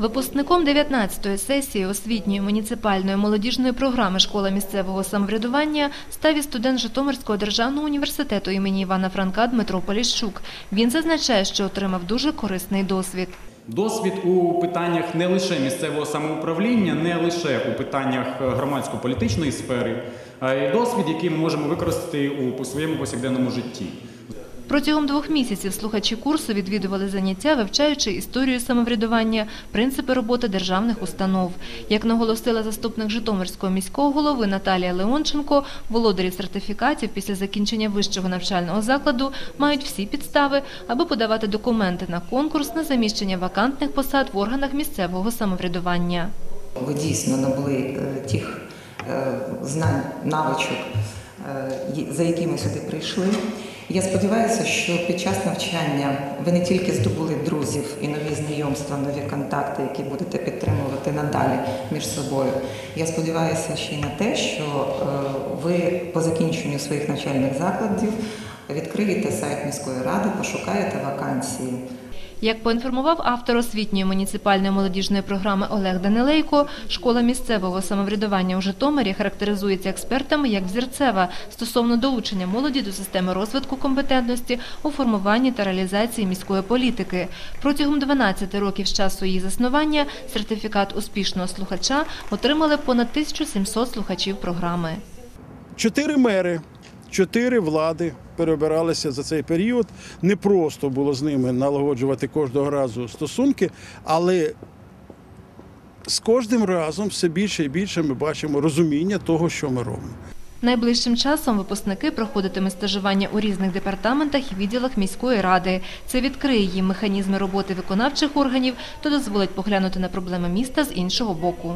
Випускником 19-ї сесії освітньої муніципальної молодіжної програми Школа місцевого самоврядування став і студент Житомирського державного університету імені Івана Франка Дмитро Поліщук. Він зазначає, що отримав дуже корисний досвід. Досвід у питаннях не лише місцевого самоуправління, не лише у питаннях е, громадсько-політичної сфери, а й досвід, який ми можемо використати у своєму повсякденному житті. Протягом двох місяців слухачі курсу відвідували заняття, вивчаючи історію самоврядування, принципи роботи державних установ. Як наголосила заступник Житомирського міського голови Наталія Леонченко, володарів сертифікатів після закінчення вищого навчального закладу мають всі підстави, аби подавати документи на конкурс на заміщення вакантних посад в органах місцевого самоврядування. Ви дійсно набули е, тих е, знань, навичок, е, за якими сюди прийшли. Я сподіваюся, що під час навчання ви не тільки здобули друзів і нові знайомства, нові контакти, які будете підтримувати надалі між собою. Я сподіваюся ще й на те, що е, ви по закінченню своїх навчальних закладів відкриєте сайт міської ради, пошукаєте вакансії. Як поінформував автор освітньої муніципальної молодіжної програми Олег Данилейко, школа місцевого самоврядування у Житомирі характеризується експертами як взірцева стосовно долучення молоді до системи розвитку компетентності у формуванні та реалізації міської політики. Протягом 12 років з часу її заснування сертифікат успішного слухача отримали понад 1700 слухачів програми. Чотири мери, чотири влади перебиралися за цей період. Не просто було з ними налагоджувати кожного разу стосунки, але з кожним разом все більше і більше ми бачимо розуміння того, що ми робимо. Найближчим часом випускники проходитимуть стажування у різних департаментах і відділах міської ради. Це відкриє їм механізми роботи виконавчих органів та дозволить поглянути на проблеми міста з іншого боку.